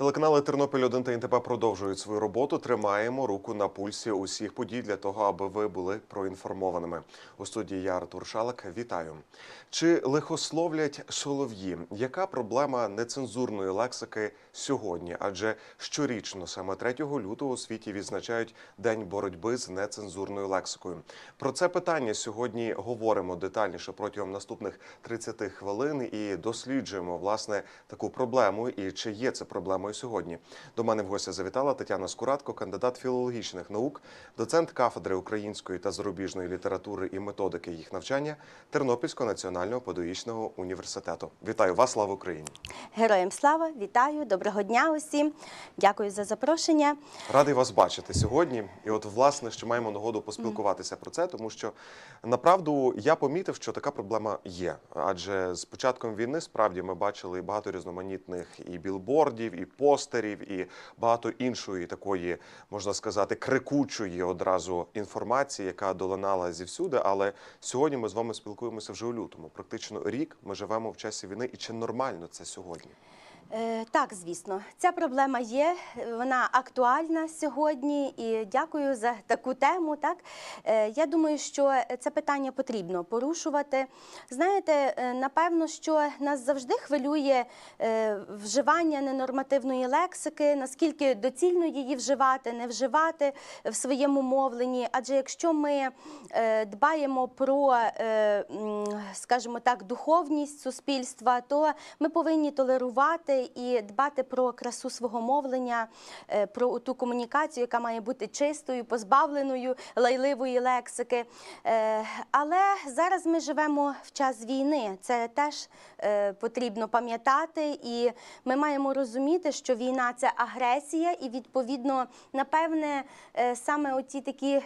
Телеканали Тернопіль 1 та НТП продовжують свою роботу. Тримаємо руку на пульсі усіх подій для того, аби ви були проінформованими. У студії я Артур Шалик. Вітаю. Чи лихословлять солов'ї? Яка проблема нецензурної лексики сьогодні? Адже щорічно, саме 3 лютого, у світі відзначають День боротьби з нецензурною лексикою. Про це питання сьогодні говоримо детальніше протягом наступних 30 хвилин і досліджуємо власне таку проблему і чи є це проблемою сьогодні. До мене в гості завітала Тетяна Скуратко, кандидат філологічних наук, доцент кафедри української та зарубіжної літератури і методики їх навчання Тернопільського національного педагогічного університету. Вітаю вас, слава Україні! Героям слава, вітаю, доброго дня усім. Дякую за запрошення. Радий вас бачити сьогодні. І от, власне, що маємо нагоду поспілкуватися про це, тому що направду я помітив, що така проблема є. Адже з початком війни справді ми бачили багато різноманітних і білбордів, і постерів, і багато іншої такої, можна сказати, крикучої одразу інформації, яка долинала зівсюди. Але сьогодні ми з вами спілкуємося вже у лютому. Практично рік ми живемо в часі війни, і чи нормально це сьогодні? Е, Так, звісно, ця проблема є, вона актуальна сьогодні і дякую за таку тему. Так Е, я думаю, що це питання потрібно порушувати. Знаєте, е, напевно, що нас завжди хвилює вживання ненормативної лексики, наскільки доцільно її вживати, не вживати в своєму мовленні. Адже якщо ми дбаємо про, скажімо так, духовність суспільства, то ми повинні толерувати і дбати про красу свого мовлення, е, про ту комунікацію, яка має бути чистою, позбавленою лайливої лексики. Е, Але зараз ми живемо в час війни. Це теж е, потрібно пам'ятати, і ми маємо розуміти, що війна це агресія, і відповідно, напевне, саме оті такі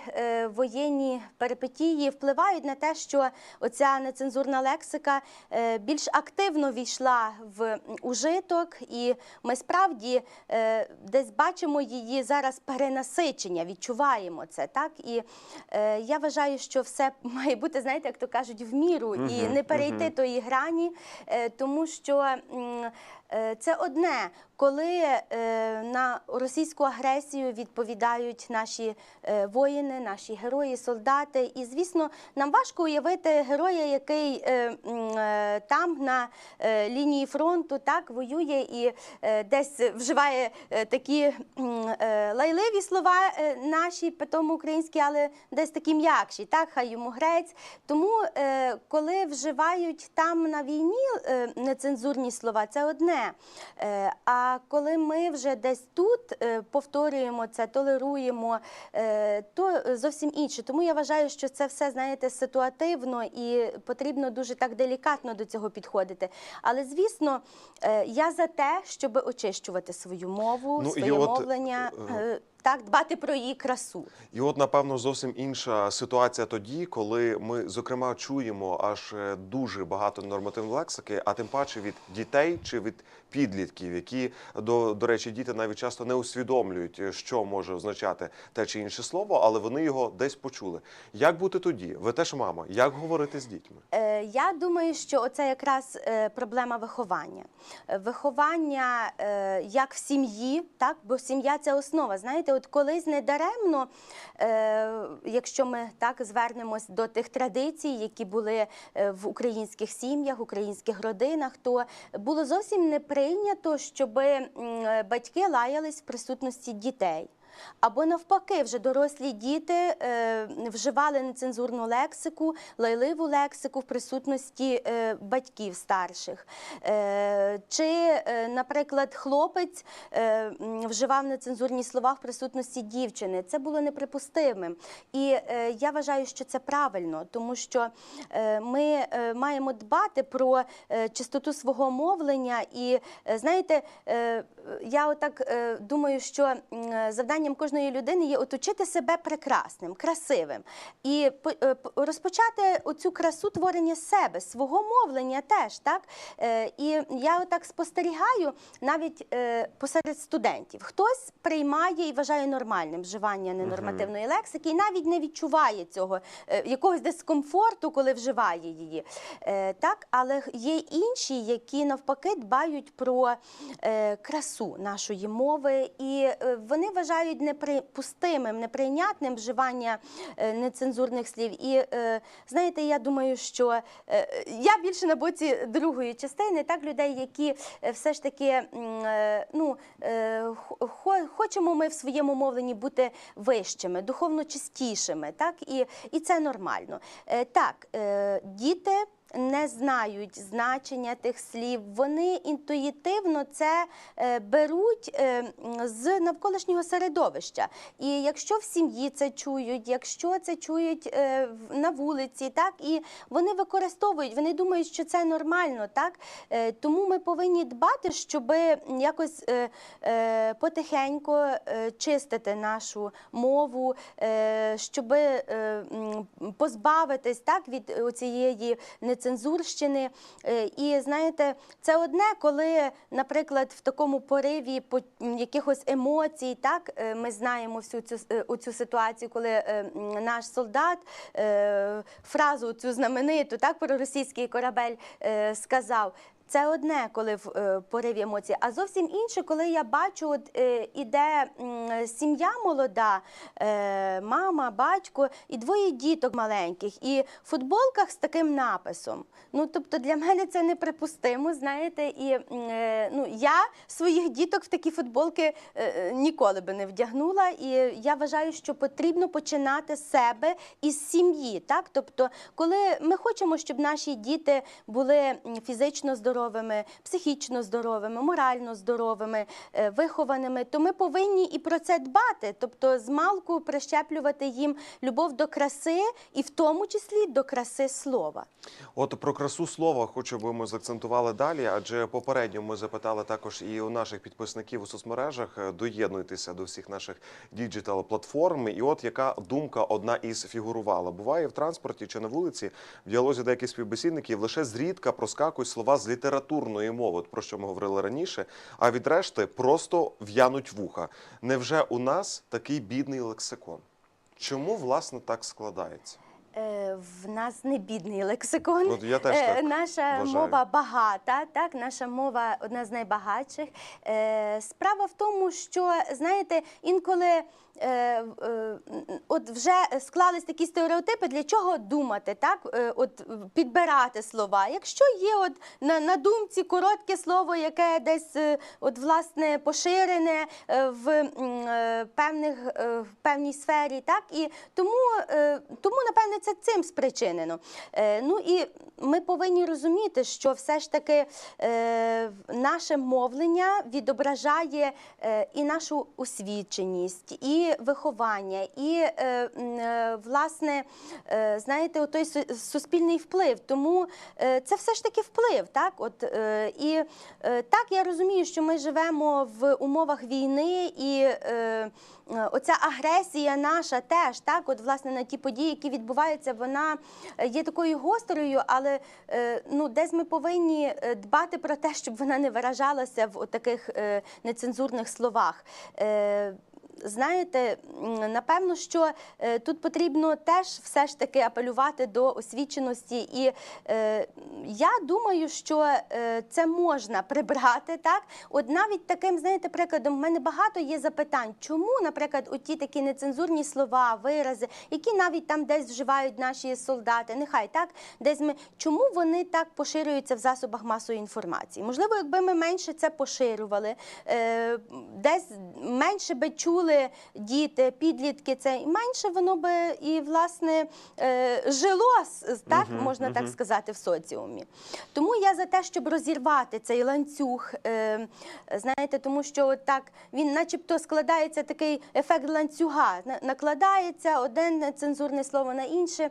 воєнні перипетії впливають на те, що оця нецензурна лексика е, більш активно війшла в ужиток, і ми справді е, десь бачимо її зараз перенасичення, відчуваємо це. Так і е, я вважаю, що все має бути, знаєте, як то кажуть, в міру і не перейти мгм. тої грані, тому що. Це одне, коли е, на російську агресію відповідають наші е, воїни, наші герої, солдати. І звісно, нам важко уявити героя, який е, там на лінії фронту так воює і десь вживає такі лайливі слова наші, тому українські, але десь такі м'якші, так хай йому грець. Тому, коли вживають там на війні нецензурні слова, це одне. Е, А коли ми вже десь тут е, повторюємо це, толеруємо, е, то зовсім інше. Тому я вважаю, що це все знаєте ситуативно і потрібно дуже так делікатно до цього підходити. Але звісно, е, я за те, щоб очищувати свою мову, Ну, своє мовлення, е, так дбати про її красу. І от, напевно, зовсім інша ситуація тоді, коли ми, зокрема, чуємо аж е, дуже багато нормативної лексики, а тим паче від дітей чи від підлітків, які до, до речі, діти навіть часто не усвідомлюють, е, що може означати те чи інше слово, але вони його десь почули. Як бути тоді? Ви теж мама, як говорити з дітьми? Е, Я думаю, що оце якраз е, проблема виховання. Виховання е, як в сім'ї, так, бо сім'я це основа. Знаєте, от колись недаремно, е, якщо ми так звернемось до тих традицій, які були е, в українських сім'ях, українських родинах, то було зовсім не прийнято, щоб батьки лаялись в присутності дітей. Або навпаки, вже дорослі діти е, вживали нецензурну лексику, лайливу лексику в присутності е, батьків старших. Е, чи, наприклад, хлопець вживав нецензурні слова в присутності дівчини. Це було неприпустимим. І я вважаю, що це правильно, тому що ми маємо дбати про чистоту свого мовлення. І знаєте, я отак е, думаю, що м, завдання бажанням кожної людини є оточити себе прекрасним, красивим і е, розпочати оцю красу творення себе, свого мовлення теж. Так? Е, І я отак спостерігаю навіть посеред студентів. Хтось приймає і вважає нормальним вживання ненормативної лексики, і навіть не відчуває цього якогось дискомфорту, коли вживає її. Так, але є інші, які навпаки дбають про е, красу нашої мови, і е, вони вважають неприпустимим, неприйнятним вживання е, нецензурних слів. І е, знаєте, я думаю, що я більше на боці другої частини, так людей, які все ж таки ну, хочемо ми в своєму мовленні бути вищими, духовно чистішими, так і, і це нормально. Так, діти. Не знають значення тих слів, вони інтуїтивно це е, беруть е, з навколишнього середовища. І якщо в сім'ї це чують, якщо це чують е, на вулиці, так і вони використовують, вони думають, що це нормально, так тому ми повинні дбати, щоб якось потихеньку е, чистити нашу мову, щоб позбавитись так від цієї нецензурщини. Е, І знаєте, це одне, коли, наприклад, в такому пориві по- якихось емоцій, так е, ми знаємо всю цю е, ситуацію, коли наш солдат фразу цю знамениту, так про російський корабель сказав. Це одне, коли в е, пориві емоцій, а зовсім інше, коли я бачу, от е, іде сім'я молода, е, мама, батько і двоє діток маленьких, і в футболках з таким написом. Ну тобто для мене це неприпустимо, знаєте, і ну я своїх діток в такі футболки ніколи би не вдягнула. І я вважаю, що потрібно починати себе із сім'ї. Так, тобто, коли ми хочемо, щоб наші діти були фізично здоровими, психічно здоровими, морально здоровими, е, вихованими, то ми повинні і про це дбати, тобто з малку прищеплювати їм любов до краси, і в тому числі до краси слова. От про красу слова хочу, би ми заакцентували далі, адже попередньо ми запитали також і у наших підписників у соцмережах. е, Доєднуйтеся до всіх наших діджитал платформ. І от яка думка одна із фігурувала. Буває в транспорті чи на вулиці в діалозі деяких співбесідників лише зрідка проскакують слова з літературної мови, от про що ми говорили раніше. А від решти просто в'януть вуха. Невже у нас такий бідний лексикон? Чому власне так складається? Е, В нас не бідний лексикон. Ну, я теж Е, так Наша вважаю. мова багата, так, наша мова одна з найбагатших. Е, Справа в тому, що знаєте, інколи. Е, е, От вже склались такі стереотипи, для чого думати, так? Е, От підбирати слова. Якщо є от на, на думці коротке слово, яке десь от власне поширене в певних в певній сфері, так і тому, тому напевне це цим спричинено. Ну і ми повинні розуміти, що все ж таки наше мовлення відображає і нашу освіченість, і виховання, і е, е, власне, е, знаєте, той суспільний вплив. Тому це все ж таки вплив. Так, от і так я розумію, що ми живемо в умовах війни і. Оця агресія наша теж так, от власне на ті події, які відбуваються, вона є такою гострою, але ну десь ми повинні дбати про те, щоб вона не виражалася в таких нецензурних словах. Знаєте, напевно, що е, тут потрібно теж все ж таки апелювати до освіченості, і е, я думаю, що е, це можна прибрати так. От навіть таким, знаєте, прикладом, в мене багато є запитань, чому, наприклад, оті такі нецензурні слова, вирази, які навіть там десь вживають наші солдати, нехай так, десь ми чому вони так поширюються в засобах масової інформації? Можливо, якби ми менше це поширювали, е, десь менше би чули діти, підлітки, це і менше воно би і власне е, жило так, угу, можна так сказати, в соціумі. Тому я за те, щоб розірвати цей ланцюг, е, знаєте, тому що так він, начебто, складається такий ефект ланцюга, накладається одне цензурне слово на інше.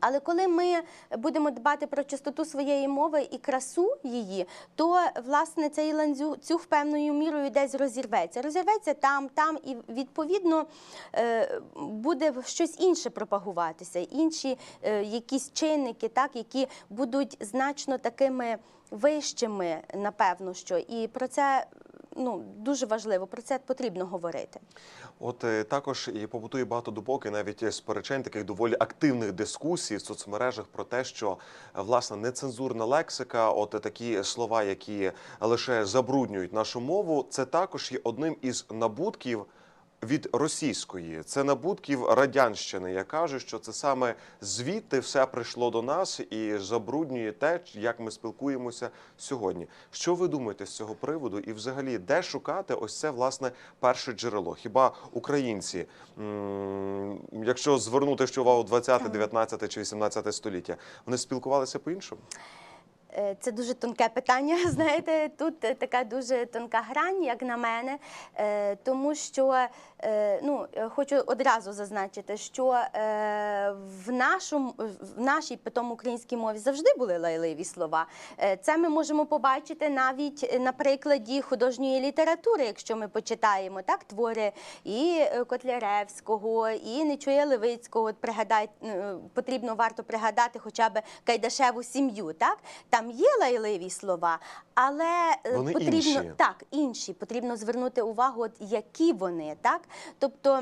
Але коли ми будемо дбати про чистоту своєї мови і красу її, то власне цей ланцюг певною мірою десь розірветься. Розірветься там, там, і відповідно е, буде щось інше пропагуватися, інші е, якісь чинники, так, які будуть значно такими вищими, напевно, що і про це. Ну, дуже важливо, про це потрібно говорити. От е, також і побутує багато думок, і навіть сперечень таких доволі активних дискусій в соцмережах про те, що е, власне нецензурна лексика, от такі слова, які лише забруднюють нашу мову, це також є одним із набутків. Від російської це набутків радянщини. Я кажу, що це саме звідти все прийшло до нас і забруднює те, як ми спілкуємося сьогодні. Що ви думаєте з цього приводу? І, взагалі, де шукати ось це власне перше джерело? Хіба українці, якщо звернути ще увагу 20, 19 чи 18 століття, вони спілкувалися по іншому? Е, Це дуже тонке питання. Знаєте, тут е, така дуже тонка грань, як на мене, е, тому що ну, хочу одразу зазначити, що в, нашому, в нашій питом українській мові завжди були лайливі слова. Це ми можемо побачити навіть на прикладі художньої літератури, якщо ми почитаємо так, твори і Котляревського, і Нечуя Левицького. Пригадай, потрібно варто пригадати хоча б Кайдашеву сім'ю. Так? Там є лайливі слова, але е, Вони потрібно інші. так, інші потрібно звернути увагу, от які вони, так? Тобто,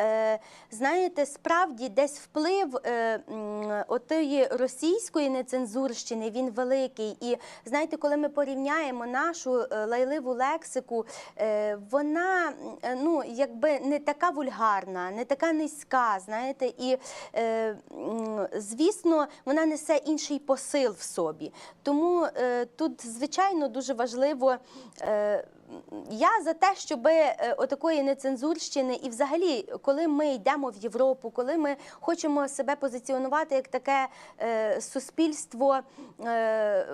е, знаєте, справді десь вплив е, отої російської нецензурщини він великий. І знаєте, коли ми порівняємо нашу е, лайливу лексику, е, вона е, ну, якби не така вульгарна, не така низька, знаєте, і е, звісно, вона несе інший посил в собі. Тому е, тут, звичайно, дуже важливо. Е, я за те, щоб отакої нецензурщини, і взагалі, коли ми йдемо в Європу, коли ми хочемо себе позиціонувати як таке е, суспільство, е,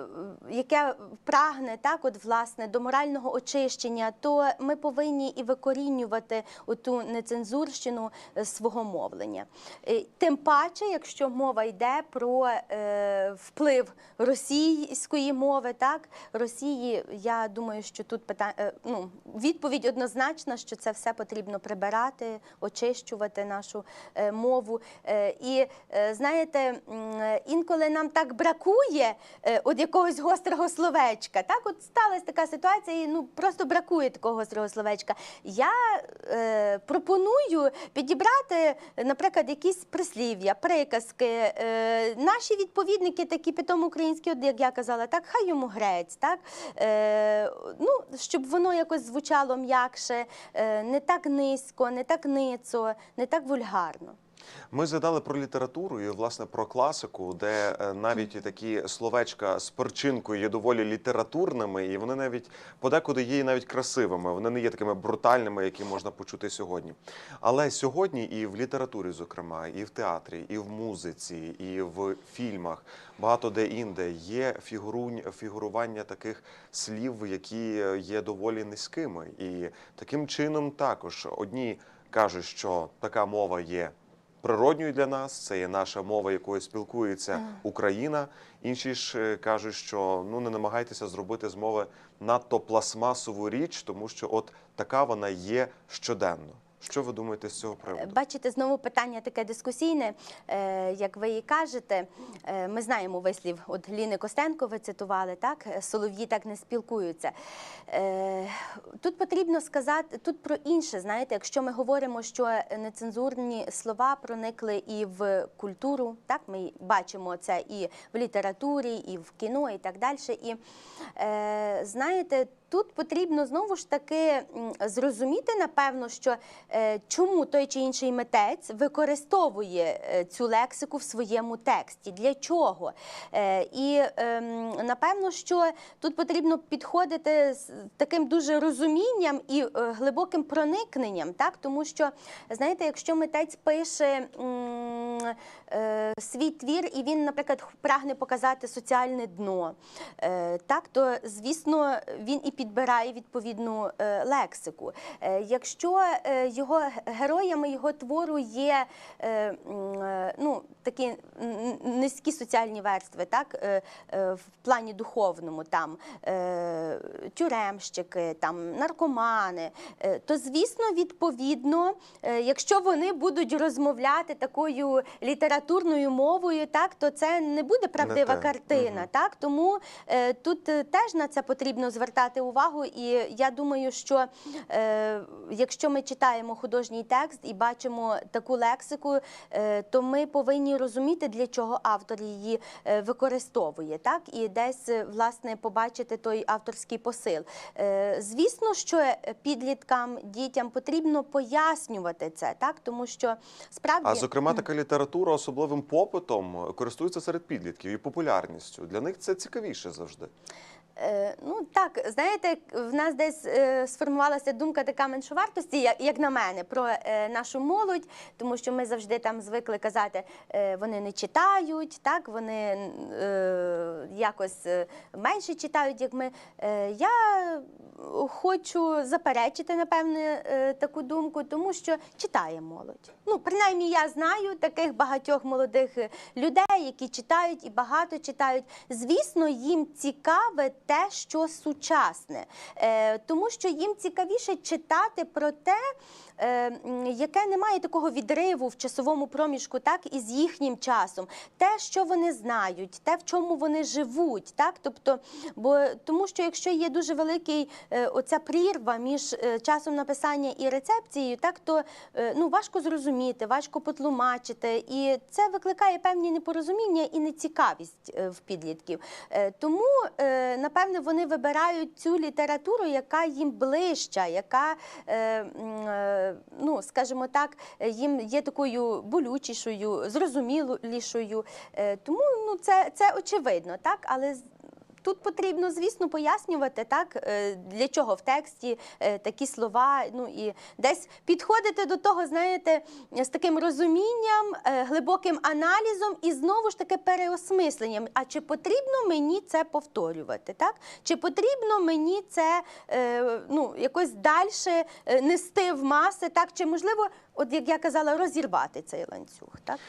яке прагне так, от власне до морального очищення, то ми повинні і викорінювати оту нецензурщину е, свого мовлення. Е, Тим паче, якщо мова йде про е, вплив російської мови, так Росії, я думаю, що тут питання ну, відповідь однозначна, що це все потрібно прибирати, очищувати нашу е, мову. Е, і е, знаєте, інколи нам так бракує от якогось гострого словечка. Так, от сталася така ситуація, і ну просто бракує такого гострого словечка. Я е, пропоную підібрати, наприклад, якісь прислів'я, приказки. Е, наші відповідники, такі питом українські, от як я казала, так хай йому грець, так е, ну щоб воно якось звучало м'якше, е, не так низько, не так ницо, не так вульгарно. Ми згадали про літературу і власне про класику, де е, навіть такі словечка з перчинкою є доволі літературними, і вони навіть подекуди є навіть красивими. Вони не є такими брутальними, які можна почути сьогодні. Але сьогодні і в літературі, зокрема, і в театрі, і в музиці, і в фільмах, багато де інде є фігурунь, фігурування таких слів, які є доволі низькими. І таким чином також одні кажуть, що така мова є природньою для нас, це є наша мова, якою спілкується Україна. Інші ж е, кажуть, що ну не намагайтеся зробити з мови надто пластмасову річ, тому що от така вона є щоденно. Що ви думаєте з цього приводу? Бачите, знову питання таке дискусійне, е, як ви і кажете. Е, Ми знаємо вислів от Ліни Костенко, ви цитували, так? Солов'ї так не спілкуються. Е, Тут потрібно сказати, тут про інше, знаєте, якщо ми говоримо, що нецензурні слова проникли і в культуру, так? Ми бачимо це і в літературі, і в кіно, і так далі. І е, знаєте, Тут потрібно знову ж таки зрозуміти, напевно, що е, чому той чи інший митець використовує е, цю лексику в своєму тексті, для чого. Е, і ем, напевно, що тут потрібно підходити з таким дуже розумінням і глибоким проникненням, так? тому що, знаєте, якщо митець пише. Е, свій твір, і він, наприклад, прагне показати соціальне дно, е, так то звісно він і підбирає відповідну е, лексику. Якщо його героями його твору є ну, такі низькі соціальні верстви, так в плані духовному, там тюремщики, там наркомани, то звісно, відповідно, якщо вони будуть розмовляти такою літературною мовою, так то це не буде правдива те. картина. Мгм. Так тому е, тут е, теж на це потрібно звертати увагу. І я думаю, що е, якщо ми читаємо художній текст і бачимо таку лексику, е, то ми повинні розуміти, для чого автор її е, використовує, так і десь е, власне побачити той авторський посил. Е, Звісно, що підліткам, дітям потрібно пояснювати це, так тому що справді А зокрема, така література особливим попитом користується серед підлітків і популярністю. Для них це цікавіше завжди. Е, Ну так, знаєте, в нас десь е, сформувалася думка така меншовартості, як, на мене, про е, нашу молодь, тому що ми завжди там звикли казати, вони не читають, так вони якось менше читають, як ми. Я хочу заперечити, напевне, таку думку, тому що читає молодь. Ну, принаймні, я знаю таких багатьох молодих е, людей, які читають і багато читають. Звісно, їм цікаве те, що сучасне, е, тому що їм цікавіше читати про те, е, яке не має такого відриву в часовому проміжку, так із їхнім часом, те, що вони знають, те, в чому вони живуть, так? Тобто, бо тому, що якщо є дуже великий е, оця прірва між часом написання і рецепцією, так то ну важко зрозуміти, важко потлумачити, і це викликає певні непорозуміння і нецікавість е, в підлітків. Е, Тому е, напевне вони вибирають цю літературу, яка їм ближча, яка ну скажімо так, їм є такою болючішою, зрозумілішою. Тому ну це, це очевидно, так, але Тут потрібно, звісно, пояснювати так, е, для чого в тексті е, такі слова. Ну і десь підходити до того, знаєте, з таким розумінням, е, глибоким аналізом і знову ж таки переосмисленням. А чи потрібно мені це повторювати? Так? Чи потрібно мені це ну, якось далі нести в маси? Так? Чи можливо, от як я казала, розірвати цей ланцюг? Так?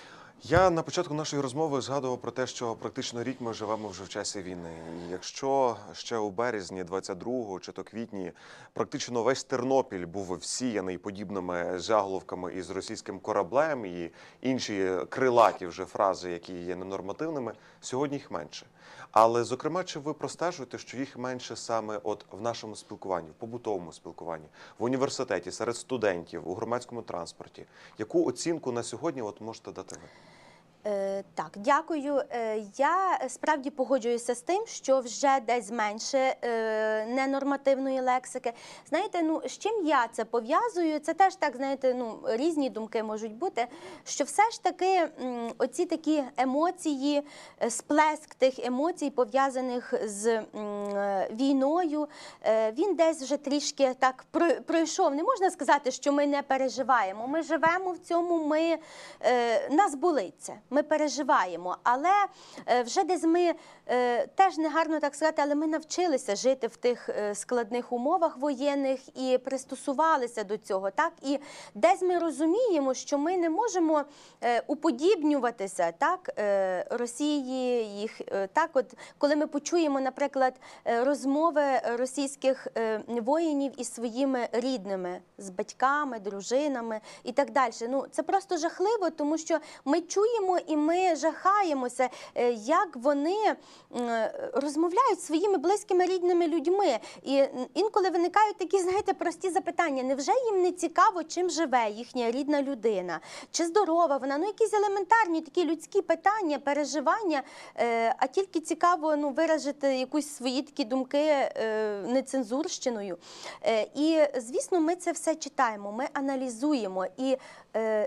Я на початку нашої розмови згадував про те, що практично рік ми живемо вже в часі війни. І якщо ще у березні 22-го чи то квітні практично весь Тернопіль був всіяний подібними заголовками із російським кораблем і інші крилаті вже фрази, які є ненормативними, сьогодні їх менше. Але зокрема, чи ви простежуєте, що їх менше саме от в нашому спілкуванні, в побутовому спілкуванні, в університеті, серед студентів, у громадському транспорті? Яку оцінку на сьогодні от можете дати ви? Е, так, дякую. Е, я справді погоджуюся з тим, що вже десь менше е, ненормативної лексики. Знаєте, ну з чим я це пов'язую? Це теж так, знаєте, ну різні думки можуть бути. Що все ж таки оці такі емоції, е, сплеск тих емоцій, пов'язаних з е, війною, е, він десь вже трішки так про- пройшов. Не можна сказати, що ми не переживаємо. Ми живемо в цьому, ми е, нас болить. Ми переживаємо, але е, вже десь ми е, теж не гарно так сказати, але ми навчилися жити в тих е, складних умовах воєнних і пристосувалися до цього. Так і десь ми розуміємо, що ми не можемо уподібнюватися так Росії, їх так, от коли ми почуємо, наприклад, розмови російських воїнів із своїми рідними, з батьками, дружинами і так далі. Ну це просто жахливо, тому що ми чуємо і ми жахаємося, е, як вони розмовляють зі своїми близькими рідними людьми. І інколи виникають такі, знаєте, прості запитання: невже їм не цікаво, чим живе їхня рідна людина? Чи здорова вона? Ну, якісь елементарні такі людські питання, переживання, е, а тільки цікаво ну, виражити якусь свої такі думки е, нецензурщиною. Е, І, звісно, ми це все читаємо, ми аналізуємо. І е,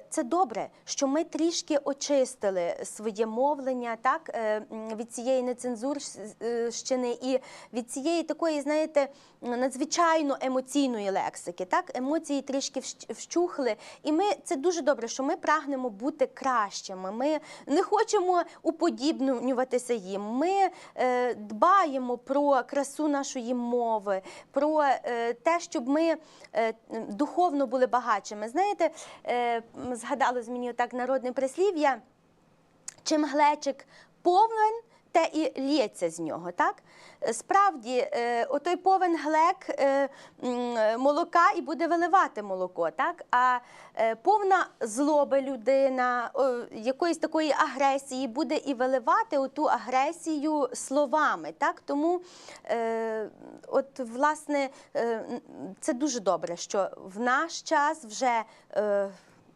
це добре, що ми трішки очистили своє мовлення, так е, від цієї нецензурщини і від цієї такої, знаєте, надзвичайно емоційної лексики. Так, емоції трішки вщ- вщухли, і ми це дуже добре, що ми прагнемо бути кращими. Ми не хочемо уподібнюватися їм. Ми е, дбаємо про красу нашої мови, про е, те, щоб ми е, духовно були багатшими. Знаєте, е, згадалось мені отак народне прислів'я. Чим глечик повен, те і лється з нього. Так? Справді, е, отой повен глек е, молока і буде виливати молоко. Так? А е, повна злоби людина, якоїсь такої агресії буде і виливати оту агресію словами. Так? Тому, от, власне, це дуже добре, що в наш час вже.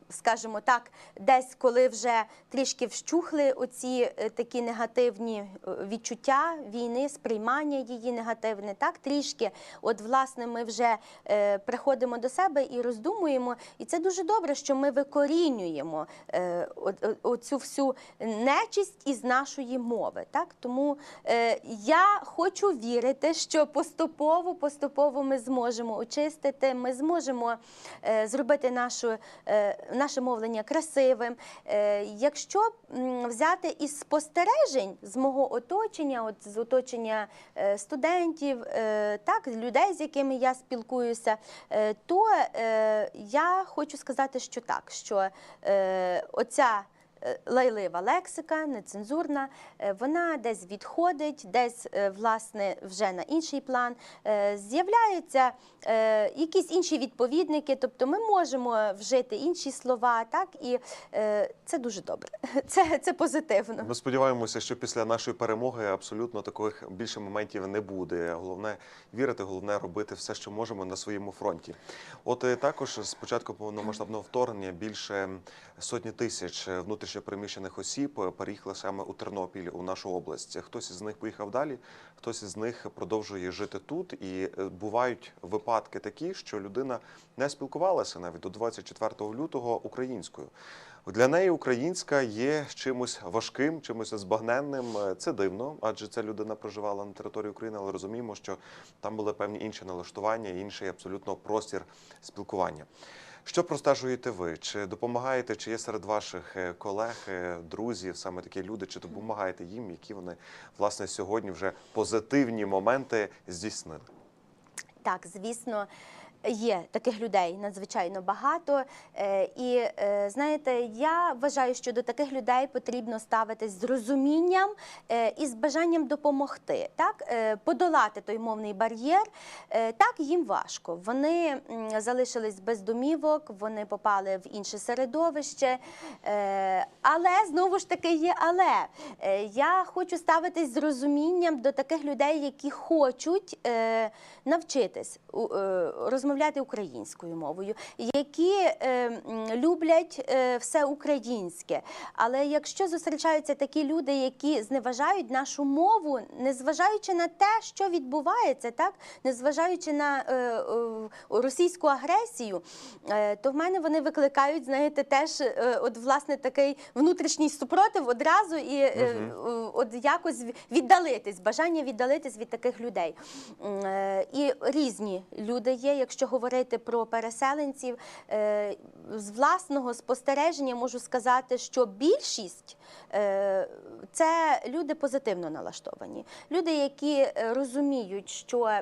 Е, скажімо так, десь коли вже трішки вщухли оці е, такі негативні е, відчуття війни, сприймання її негативне, так трішки, от власне, ми вже е, приходимо до себе і роздумуємо. І це дуже добре, що ми викорінюємо е, от- оцю всю нечисть із нашої мови. Так? Тому е, я хочу вірити, що поступово, поступово ми зможемо очистити, ми зможемо е, зробити нашу, е, наше мовлення красивим. Е, якщо взяти із спостережень з мого оточення, от з оточення е, студентів, е, так, людей, з якими я спілкуюся, то я хочу сказати, що так, що оця лайлива лексика, нецензурна, е, вона десь відходить, десь е, власне вже на інший план. Е, З'являються е, якісь інші відповідники, тобто ми можемо вжити інші слова, так і е, це дуже добре. Це, це позитивно. Ми сподіваємося, що після нашої перемоги абсолютно таких більше моментів не буде. Головне вірити, головне робити все, що можемо на своєму фронті. От е, також з початку повномасштабного вторгнення більше сотні тисяч внутрішньопереміщених осіб е, переїхали саме у Тернопіль, у нашу область. Хтось із них поїхав далі, хтось із них продовжує жити тут. І е, бувають випадки такі, що людина не спілкувалася навіть до 24 лютого українською. Для неї українська є чимось важким, чимось збагненним. Е, Це дивно, адже ця людина проживала на території України, але розуміємо, що там були певні інші налаштування, інший абсолютно простір спілкування. Що простежуєте ви? Чи допомагаєте, чи є серед ваших е, колег, е, друзів саме такі люди, чи допомагаєте їм, які вони власне сьогодні вже позитивні моменти здійснили? Так, звісно, є таких людей надзвичайно багато. Е, І е, знаєте, я вважаю, що до таких людей потрібно ставитись з розумінням е, і з бажанням допомогти, так подолати той мовний бар'єр. Так їм важко. Вони залишились без домівок, вони попали в інше середовище. Але знову ж таки є але. Я хочу ставитись з розумінням до таких людей, які хочуть навчитись е, розмовляти українською мовою, які е, люблять е, все українське. Але якщо зустрічаються такі люди, які зневажають нашу мову, незважаючи на те, що відбувається, так незважаючи на е, е, російську агресію, е, то в мене вони викликають, знаєте, теж е, от власне такий внутрішній супротив одразу і е, е, от якось віддалитись, бажання віддалитись від таких людей. Е, І різні люди є, якщо говорити про переселенців. е, З власного спостереження можу сказати, що більшість е, це люди позитивно налаштовані, люди, які е, розуміють, що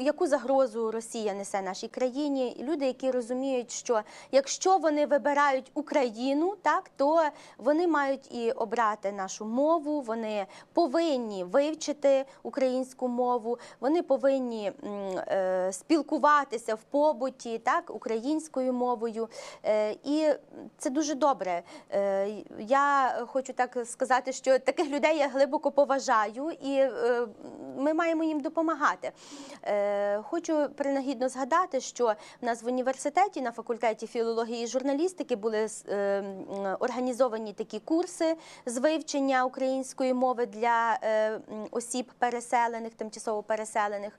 яку загрозу Росія несе нашій країні, люди, які розуміють, що якщо вони вибирають Україну, так то вони мають і обрати нашу мову, вони повинні вивчити українську мову, вони повинні е, спілкуватися в побуті так українською мовою. Е, і це дуже добре. Е, я хочу так сказати, що таких людей я глибоко поважаю, і е, ми маємо їм допомагати. Е, Хочу принагідно згадати, що в нас в університеті на факультеті філології і журналістики були е, організовані такі курси з вивчення української мови для е, осіб переселених, тимчасово переселених.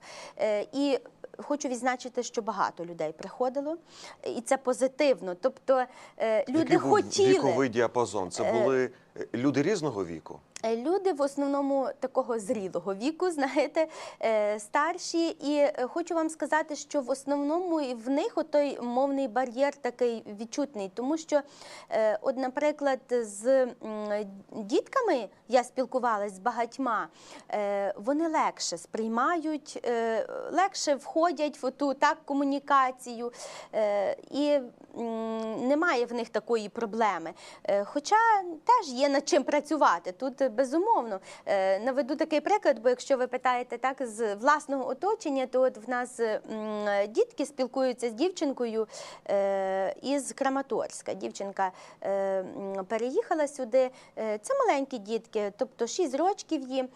І хочу відзначити, що багато людей приходило, і це позитивно. Тобто люди Який був хотіли. віковий діапазон? Це були люди різного віку. Е, Люди в основному такого зрілого віку, знаєте, е, старші. І е, хочу вам сказати, що в основному і в них той мовний бар'єр такий відчутний, тому що, от, наприклад, з дітками я спілкувалась з багатьма, вони легше сприймають, легше входять в ту так комунікацію, і немає в них такої проблеми. Е, Хоча теж є над чим працювати. Тут е, безумовно Е, наведу такий приклад, бо якщо ви питаєте так з власного оточення, то от в нас дітки спілкуються з дівчинкою із Краматорська. Дівчинка переїхала сюди. Це маленькі дітки, тобто 6 років їм.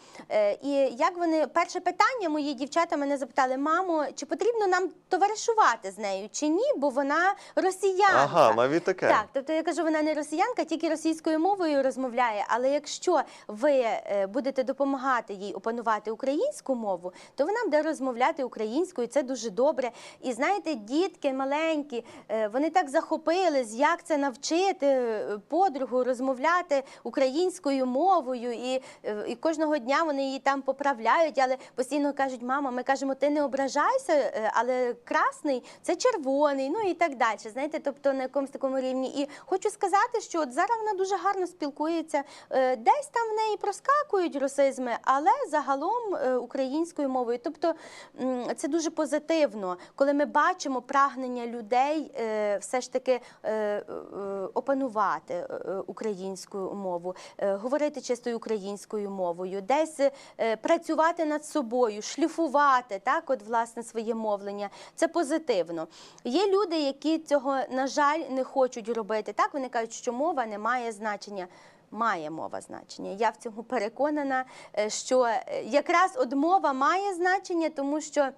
І як вони перше питання, мої дівчата мене запитали: мамо, чи потрібно нам товаришувати з нею чи ні? Бо вона росіянка. Ага, навіть таке. Так, тобто я кажу, вона не росіянка, тільки російською мовою розмовляє. Але якщо ви е, будете допомагати їй опанувати українську мову, то вона буде розмовляти українською. Це дуже добре. І знаєте, дітки маленькі, е, вони так захопились, як це навчити е, подругу розмовляти українською мовою. І, і кожного дня вони її там поправляють, але постійно кажуть, мама, ми кажемо, ти не ображайся, але красний це червоний, ну і так далі. Знаєте, тобто на якомусь такому рівні. І хочу сказати, що от зараз вона дуже гарно спілкується. Е, Десь там в неї проскакують русизми, але загалом е, українською мовою. Тобто це дуже позитивно, коли ми бачимо прагнення людей е, все ж таки опанувати українську мову, говорити чистою українською мовою, десь працювати над собою, шліфувати так, от власне своє мовлення. Це позитивно. Є люди, які цього, на жаль, не хочуть робити. Так вони кажуть, що мова не має значення. Має мова значення. Я в цьому переконана, е, що е, якраз от мова має значення, тому що.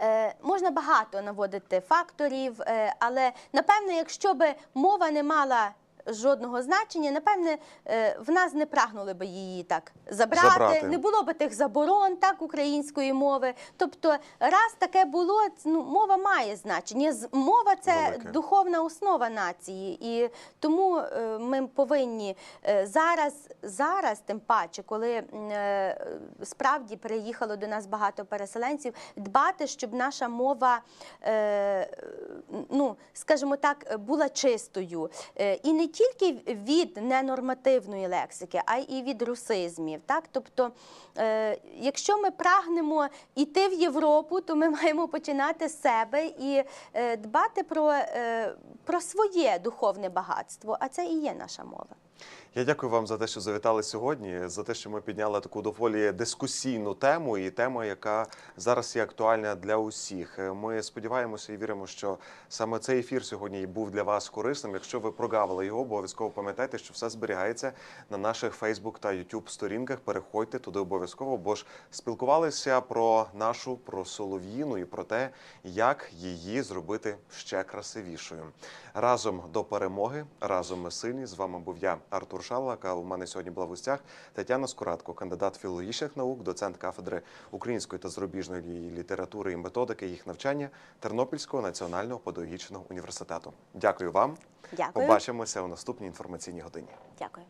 Е, можна багато наводити факторів, але напевно, якщо би мова не мала жодного значення, напевне, е, в нас не прагнули би її так забрати, Забрати. не було би тих заборон так української мови. Тобто, раз таке було, ну мова має значення. Мова це Велике. духовна основа нації, і тому е, ми повинні е, зараз, зараз, тим паче, коли справді переїхало до нас багато переселенців, дбати, щоб наша мова, ну скажімо так, була чистою, і не тільки від ненормативної лексики, а й від русизмів. Так, тобто, е, якщо ми прагнемо йти в Європу, то ми маємо починати з себе і е, дбати про, е, про своє духовне багатство, а це і є наша мова. Я дякую вам за те, що завітали сьогодні, за те, що ми підняли таку доволі дискусійну тему, і тему, яка зараз є актуальна для усіх. Ми сподіваємося і віримо, що саме цей ефір сьогодні був для вас корисним. Якщо ви прогавили його, обов'язково пам'ятайте, що все зберігається на наших Фейсбук та Ютуб сторінках. Переходьте туди обов'язково, бо ж спілкувалися про нашу про солов'їну і про те, як її зробити ще красивішою. Разом до перемоги, разом ми сильні. З вами був я, Артур Шалак. А у мене сьогодні була в гостях Тетяна Скуратко, кандидат філологічних наук, доцент кафедри української та зарубіжної літератури і методики їх навчання Тернопільського національного педагогічного університету. Дякую вам. Дякую. Побачимося у наступній інформаційній годині. Дякую.